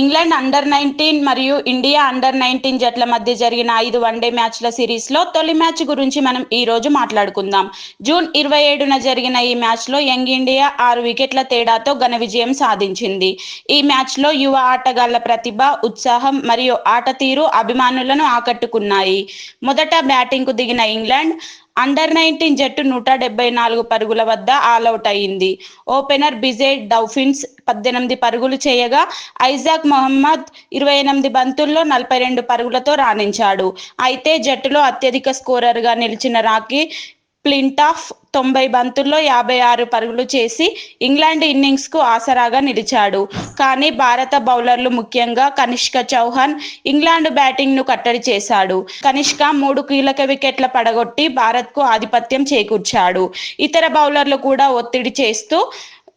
England under nineteen మరియు India under nineteen జట్ల మధ్య జరిగిన ఐదు వన్డే మ్యాచ్ల సిరీస్లో తొలి మ్యాచ్ గురించి మనం ఈ రోజు మాట్లాడుకుందాం. జూన్ ఇరవై ఏడున జరిగిన ఈ మ్యాచ్లో యంగ్ ఇండియా ఆరు వికెట్ల తేడాతో ఘన విజయం సాధించింది. ఈ మ్యాచ్లో యువ ఆటగాళ్ళ ప్రతిభ ఉత్సాహం మరియు ఆట తీరు అభిమానులను ఆకట్టుకున్నాయి. మొదట బ్యాటింగ్కు దిగిన ఇంగ్లాండ్ అండర్ నైన్టీన్ జట్టు నూట డెబ్బై నాలుగు పరుగుల వద్ద ఆల్అవుట్ అయింది ఓపెనర్ బిజే డౌఫిన్స్ పద్దెనిమిది పరుగులు చేయగా ఐజాక్ మొహమ్మద్ ఇరవై ఎనిమిది బంతుల్లో నలభై రెండు పరుగులతో రాణించాడు. అయితే జట్టులో అత్యధిక స్కోరర్గా నిలిచిన రాకీ ప్లింటాఫ్ తొంభై బంతుల్లో యాభై ఆరు పరుగులు చేసి ఇంగ్లాండ్ ఇన్నింగ్స్కు ఆసరాగా నిలిచాడు. కానీ భారత బౌలర్లు ముఖ్యంగా కనిష్క చౌహాన్ ఇంగ్లాండ్ బ్యాటింగ్ను కట్టడి చేశాడు. కనిష్క మూడు కీలక వికెట్ల పడగొట్టి భారత్కు ఆధిపత్యం చేకూర్చాడు. ఇతర బౌలర్లు కూడా ఒత్తిడి చేస్తూ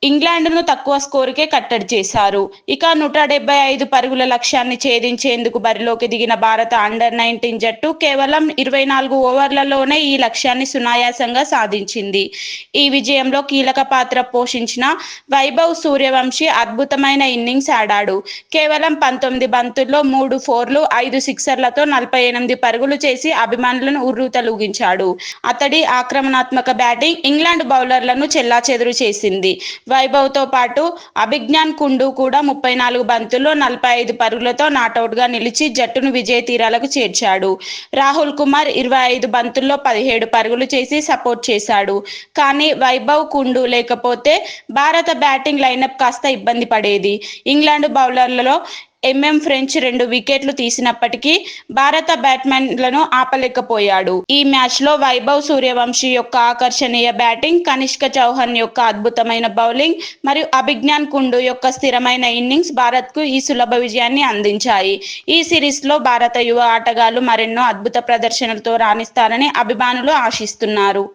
ఇంగ్లాండ్ను తక్కువ స్కోరుకే కట్టడి చేశారు. ఇక నూట డెబ్బై ఐదు పరుగుల లక్ష్యాన్ని ఛేదించేందుకు బరిలోకి దిగిన భారత అండర్ నైన్టీన్ జట్టు కేవలం ఇరవై నాలుగు ఓవర్లలోనే ఈ లక్ష్యాన్ని సునాయాసంగా సాధించింది. ఈ విజయంలో కీలక పాత్ర పోషించిన వైభవ్ సూర్యవంశీ అద్భుతమైన ఇన్నింగ్స్ ఆడాడు. కేవలం పంతొమ్మిది బంతుల్లో మూడు ఫోర్లు ఐదు సిక్సర్లతో నలభై ఎనిమిది పరుగులు చేసి అభిమానులను ఉర్రూతలూగించాడు అతడి ఆక్రమణాత్మక బ్యాటింగ్ ఇంగ్లాండ్ బౌలర్లను చెల్లాచెదురు చేసింది. వైభవ్తో పాటు అభిజ్ఞాన్ కుండు కూడా ముప్పై నాలుగు బంతుల్లో నలభై ఐదు పరుగులతో నాటౌట్గా నిలిచి జట్టును విజయ తీరాలకు చేర్చాడు. రాహుల్ కుమార్ ఇరవై ఐదు బంతుల్లో పదిహేడు పరుగులు చేసి సపోర్ట్ చేశాడు. కానీ వైభవ్ కుండు లేకపోతే భారత బ్యాటింగ్ లైనప్ కాస్త ఇబ్బంది పడేది. ఇంగ్లాండ్ బౌలర్లలో ఎంఎం ఫ్రెంచ్ రెండు వికెట్లు తీసినప్పటికీ భారత బ్యాట్స్మెన్లను ఆపలేకపోయాడు. ఈ మ్యాచ్లో వైభవ్ సూర్యవంశీ యొక్క ఆకర్షణీయ బ్యాటింగ్ కనిష్క చౌహాన్ యొక్క అద్భుతమైన బౌలింగ్ మరియు అభిజ్ఞాన్ కుండు యొక్క స్థిరమైన ఇన్నింగ్స్ భారత్కు ఈ సులభ విజయాన్ని అందించాయి. ఈ సిరీస్లో భారత యువ ఆటగాళ్ళు మరెన్నో అద్భుత ప్రదర్శనలతో రాణిస్తారని అభిమానులు ఆశిస్తున్నారు.